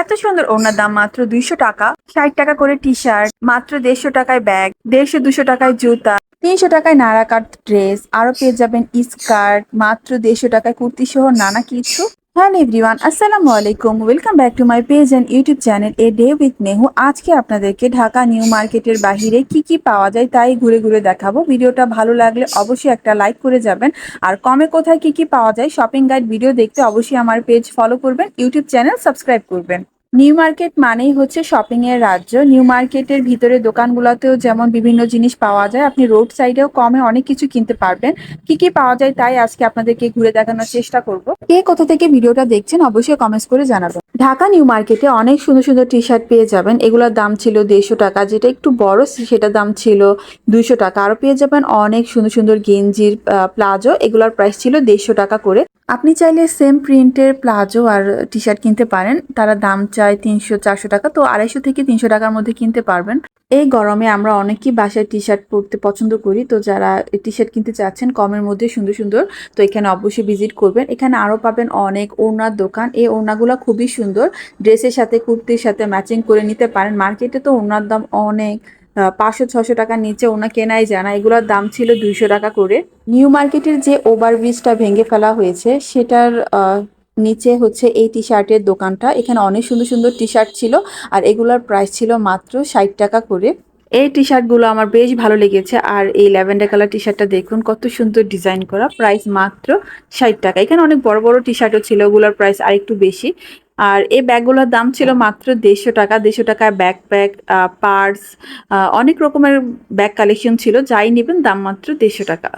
এত সুন্দর ওনার দাম মাত্র দুইশো টাকা। ষাট টাকা করে টি শার্ট মাত্র দেড়শো টাকায় ব্যাগ দেড়শো, দুশো টাকায় জুতা, তিনশো টাকায় নাড়া কাট ড্রেস আরও পেয়ে যাবেন স্কার্ট মাত্র দেড়শো টাকায় কুর্তি সহ নানা কিছু। হ্যালো এভরিওয়ান, আসসালামু আলাইকুম। Welcome back to my page and YouTube channel a day with Mehu আজকে আপনাদেরকে ঢাকা নিউ মার্কেটের বাহিরে কি কি পাওয়া যায় তাই ঘুরে ঘুরে দেখাবো। ভিডিওটা ভালো লাগলে অবশ্যই একটা লাইক করে যাবেন। আর কমে কোথায় কি কি পাওয়া যায় শপিং গাইড ভিডিও দেখতে অবশ্যই আমার পেজ ফলো করবেন ইউটিউব চ্যানেল সাবস্ক্রাইব করবেন। নিউ মার্কেট মানেই হচ্ছে শপিং এর রাজ্য। নিউ মার্কেটের ভিতরে দোকানগুলোতেও যেমন বিভিন্ন জিনিস পাওয়া যায়, আপনি রোড সাইডেও কমে অনেক কিছু কিনতে পারবেন। কি কি পাওয়া যায় তাই আজকে আপনাদেরকে ঘুরে দেখানোর চেষ্টা করব। কে কোথা থেকে ভিডিওটা দেখছেন অবশ্যই কমেন্টস করে জানাবেন। ঢাকা নিউ মার্কেটে অনেক সুন্দর সুন্দর টি শার্ট পেয়ে যাবেন। এগুলোর দাম ছিল দেড়শো টাকা, যেটা একটু বড়, সেটার দাম ছিল দুইশো টাকা। আরও পেয়ে যাবেন অনেক সুন্দর সুন্দর গেঞ্জির প্লাজো, এগুলোর প্রাইস ছিল দেড়শো টাকা করে। আপনি চাইলে সেম প্রিন্টের প্লাজো আর টি শার্ট কিনতে পারেন। তারা দাম চায় তিনশো, চারশো টাকা, তো আড়াইশো থেকে তিনশো টাকার মধ্যে কিনতে পারবেন। এই গরমে আমরা অনেকেই বাসায় টি শার্ট পরতে পছন্দ করি, তো যারা টি শার্ট কিনতে চাচ্ছেন, কমের মধ্যে সুন্দর সুন্দর, তো এখানে অবশ্যই ভিজিট করবেন। এখানে আরও পাবেন অনেক ওড়নার দোকান, এই ওড়নাগুলো খুবই সুন্দর। ড্রেসের সাথে, কুর্তির সাথে ম্যাচিং করে নিতে পারেন। মার্কেটে তো ওড়নার দাম অনেক পাঁচশো ছশো টাকার নিচে ওনা কেনাই যায় না, এগুলোর দাম ছিল দুইশো টাকা করে। নিউ মার্কেটের যে ওভারব্রিজটা ভেঙে ফেলা হয়েছে, সেটার নিচে হচ্ছে এই টি শার্টের দোকানটা। এখানে অনেক সুন্দর সুন্দর টি শার্ট ছিল আর এগুলোর প্রাইস ছিল মাত্র ষাট টাকা করে। এই টি শার্টগুলো আমার বেশ ভালো লেগেছে আর এই ল্যাভেন্ডার কালার টি শার্টটা দেখুন, কত সুন্দর ডিজাইন করা। প্রাইস মাত্র ষাট টাকা। এখানে অনেক বড় বড় টি শার্টও ছিল, ওগুলোর প্রাইস আরেকটু বেশি। আর এই ব্যাগগুলোর দাম ছিল মাত্র দেড়শো টাকা। দেড়শো টাকায় ব্যাকপ্যাক পার্স অনেক রকমের ব্যাগ কালেকশন ছিল। যাই নেবেন, দাম মাত্র দেড়শো টাকা।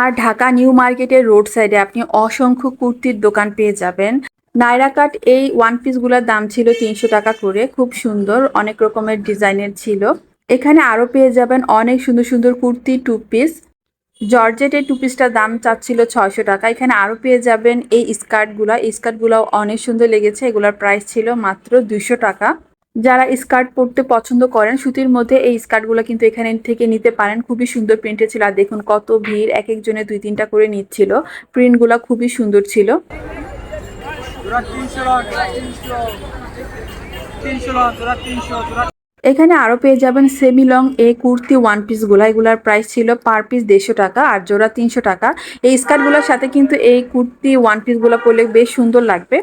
আর ঢাকা নিউ মার্কেটের রোড সাইডে আপনি অসংখ্য কুর্তির দোকান পেয়ে যাবেন। নাইরা কাট এই ওয়ান পিসগুলোর দাম ছিল তিনশো টাকা করে। খুব সুন্দর, অনেক রকমের ডিজাইনের ছিল। এখানে আরও পেয়ে যাবেন অনেক সুন্দর সুন্দর কুর্তি টু পিস জর্জেটের টু পিসটার দাম চাচ্ছিল ছয়শো টাকা। এখানে আরও পেয়ে যাবেন এই স্কার্টগুলো এই অনেক সুন্দর লেগেছে। এগুলোর প্রাইস ছিল মাত্র দুশো টাকা। যারা স্কার্ট পরতে পছন্দ করেন, সুতির মধ্যে এই স্কার্টগুলো কিন্তু এখানে থেকে নিতে পারেন। খুবই সুন্দর প্রিন্টের ছিল। আর দেখুন কত ভিড় এক একজনে দুই তিনটা করে নিচ্ছিল। প্রিন্টগুলো খুবই সুন্দর ছিল। এখানে আরও পেয়ে যাবেন সেমি লং এই কুর্তি ওয়ান পিসগুলো এগুলার প্রাইস ছিল পার পিস দেড়শো টাকা আর জোড়া তিনশো টাকা। এই স্কার্টগুলোর সাথে কিন্তু এই কুর্তি ওয়ান পিসগুলো পরলে বেশ সুন্দর লাগবে।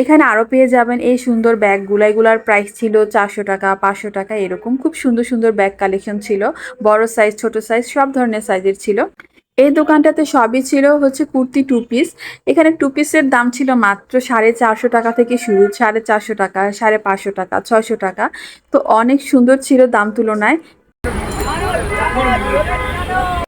এখানে আরও পেয়ে যাবেন এই সুন্দর ব্যাগগুলো এগুলার প্রাইস ছিল চারশো টাকা, পাঁচশো টাকা, এরকম খুব সুন্দর সুন্দর ব্যাগ কালেকশন ছিল। বড় সাইজ ছোট সাইজ সব ধরনের সাইজের ছিল। এই দোকানটাতে সবই ছিল হচ্ছে কুর্তি টু পিস এখানে টু পিসের দাম ছিল মাত্র সাড়ে চারশো টাকা থেকে শুরু, সাড়ে চারশো টাকা, সাড়ে পাঁচশো টাকা, ছয়শো টাকা। তো অনেক সুন্দর ছিল দাম তুলনায়।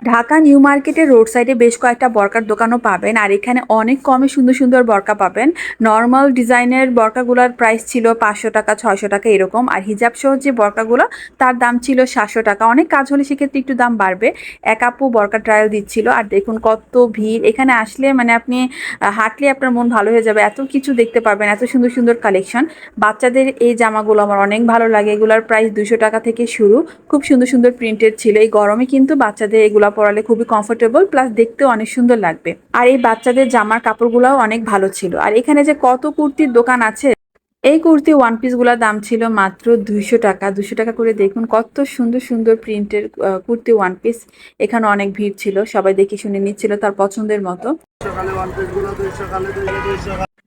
ঢাকা নিউ মার্কেটের রোড সাইডে বেশ কয়েকটা বরকার দোকানও পাবেন, আর এখানে অনেক কমে সুন্দর সুন্দর বরকা পাবেন। নর্মাল ডিজাইনের বরকাগুলোর প্রাইস ছিল পাঁচশো টাকা, ছয়শো টাকা এরকম, আর হিজাব সহ যে বরকাগুলো, তার দাম ছিল সাতশো টাকা। অনেক কাজ হলে সেক্ষেত্রে একটু দাম বাড়বে। এক আপু বরকা ট্রায়াল দিচ্ছিল, আর দেখুন কত ভিড়। এখানে আসলে মানে আপনি হাঁটলে আপনার মন ভালো হয়ে যাবে। এত কিছু দেখতে পারবেন এত সুন্দর সুন্দর কালেকশন বাচ্চাদের এই জামাগুলো আমার অনেক ভালো লাগে। এগুলোর প্রাইস দুশো টাকা থেকে শুরু। খুব সুন্দর সুন্দর প্রিন্টের ছিল। এই গরমে কিন্তু বাচ্চাদের এগুলো পরালে খুবই কমফোর্টেবল প্লাস দেখতেও অনেক সুন্দর লাগবে। আর এই বাচ্চাদের জামার কাপড়গুলোও অনেক ভালো ছিল। আর এখানে যে কত কুর্তির দোকান আছে, এই কুর্তি ওয়ান পিসগুলোর দাম ছিল মাত্র দুইশো টাকা। দুশো টাকা করে দেখুন, কত সুন্দর সুন্দর প্রিন্টের কুর্তি ওয়ান পিস এখানে অনেক ভিড় ছিল, সবাই দেখে শুনে নিচ্ছিল তার পছন্দের মতো।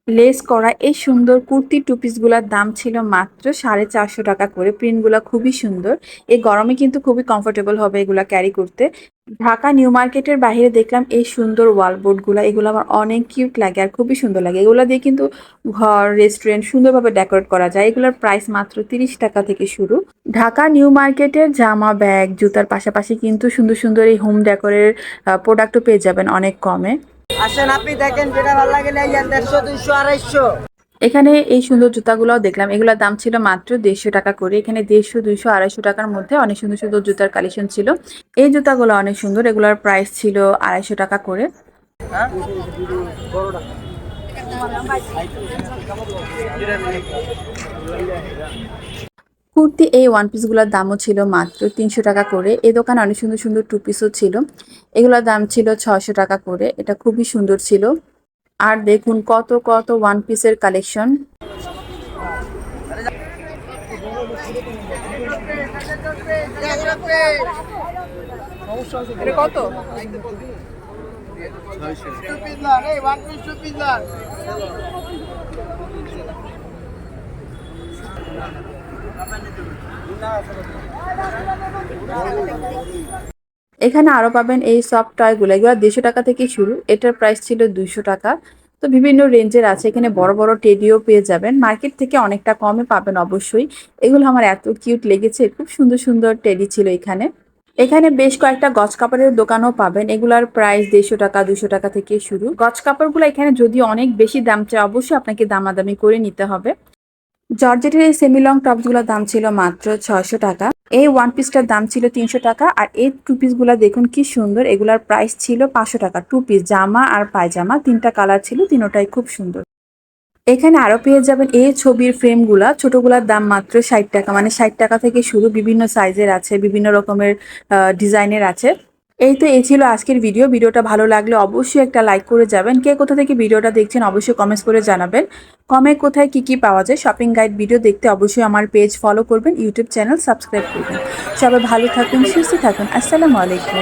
লেস করা এই সুন্দর কুর্তি টু পিসগুলোর দাম ছিল মাত্র সাড়ে চারশো টাকা করে। প্রিন্টগুলো খুবই সুন্দর। এই গরমে কিন্তু খুবই কমফোর্টেবল হবে এগুলা ক্যারি করতে। ঢাকা নিউ মার্কেটের বাইরে দেখলাম এই সুন্দর ওয়াল বোর্ডগুলো এগুলো আমার অনেক কিউট লাগে আর খুবই সুন্দর লাগে। এগুলো দিয়ে কিন্তু ঘর রেস্টুরেন্ট সুন্দরভাবে ডেকোরেট করা যায়। এগুলোর প্রাইস মাত্র তিরিশ টাকা থেকে শুরু। ঢাকা নিউ মার্কেটের জামা ব্যাগ জুতার পাশাপাশি কিন্তু সুন্দর সুন্দর এই হোম ডেকোরের প্রোডাক্টও পেয়ে যাবেন অনেক কমে। আসেন আপনি দেখেন যেটা ভালো লাগে দেড়শো, দুইশো, আড়াইশো। এখানে এই সুন্দর জুতাগুলোও দেখলাম। এগুলোর দাম ছিল মাত্র দেড়শো টাকা করে। এখানে দেড়শো, দুইশো, আড়াইশো টাকার মধ্যে অনেক সুন্দর সুন্দর জুতার কালেকশন ছিল। এই জুতাগুলো অনেক সুন্দর। এগুলোর প্রাইস ছিল আড়াইশো টাকা করে। কুর্তি এই ওয়ান পিসগুলোর দামও ছিল মাত্র তিনশো টাকা করে। এই দোকানে অনেক সুন্দর সুন্দর টু পিসও ছিল। এগুলোর দাম ছিল ছশো টাকা করে। এটা খুবই সুন্দর ছিল। আর দেখুন কত কত ওয়ান পিসের কালেকশন কত? এখানে আরও পাবেন এই সফট টয়গুলো এগুলো দেড়শো টাকা থেকে শুরু। এটার প্রাইস ছিল দুইশো টাকা। তো বিভিন্ন রেঞ্জের আছে। এখানে বড় বড় টেডিও পেয়ে যাবেন। মার্কেট থেকে অনেকটা কমে পাবেন অবশ্যই। এগুলো আমার এত কিউট লেগেছে। খুব সুন্দর সুন্দর টেডি ছিল এখানে। এখানে বেশ কয়েকটা গজ কাপড়ের দোকানও পাবেন। এগুলার প্রাইস দেড়শো টাকা দুশো টাকা থেকে শুরু। গজ কাপড়গুলো এখানে যদি অনেক বেশি দাম চায়, অবশ্যই আপনাকে দামাদামি করে নিতে হবে। জর্জেটের এই সেমি লং টপসগুলোর দাম ছিল মাত্র ছয়শো টাকা। এই ওয়ান পিসটার দাম ছিল তিনশো টাকা আর এই টু পিসগুলো দেখুন কি সুন্দর, এগুলার প্রাইস ছিল পাঁচশো টাকা। টু পিস জামা আর পায়জামা, তিনটা কালার ছিল, তিনোটাই খুব সুন্দর। এখানে আরও পেয়ে যাবেন এই ছবির ফ্রেমগুলা ছোটগুলার দাম মাত্র ষাট টাকা মানে ষাট টাকা থেকে শুরু বিভিন্ন সাইজের আছে, বিভিন্ন রকমের ডিজাইনের আছে। এই তো, এই ছিল আজকের ভিডিও ভিডিওটা ভালো লাগলে অবশ্যই একটা লাইক করে যাবেন। কে কোথা থেকে ভিডিওটা দেখছেন অবশ্যই কমেন্টস করে জানাবেন। কমে কোথায় কি কি পাওয়া যায় শপিং গাইড ভিডিও দেখতে অবশ্যই আমার পেজ ফলো করবেন ইউটিউব চ্যানেল সাবস্ক্রাইব করবেন। সবাই ভালো থাকুন, সুস্থ থাকুন। আসসালামু আলাইকুম।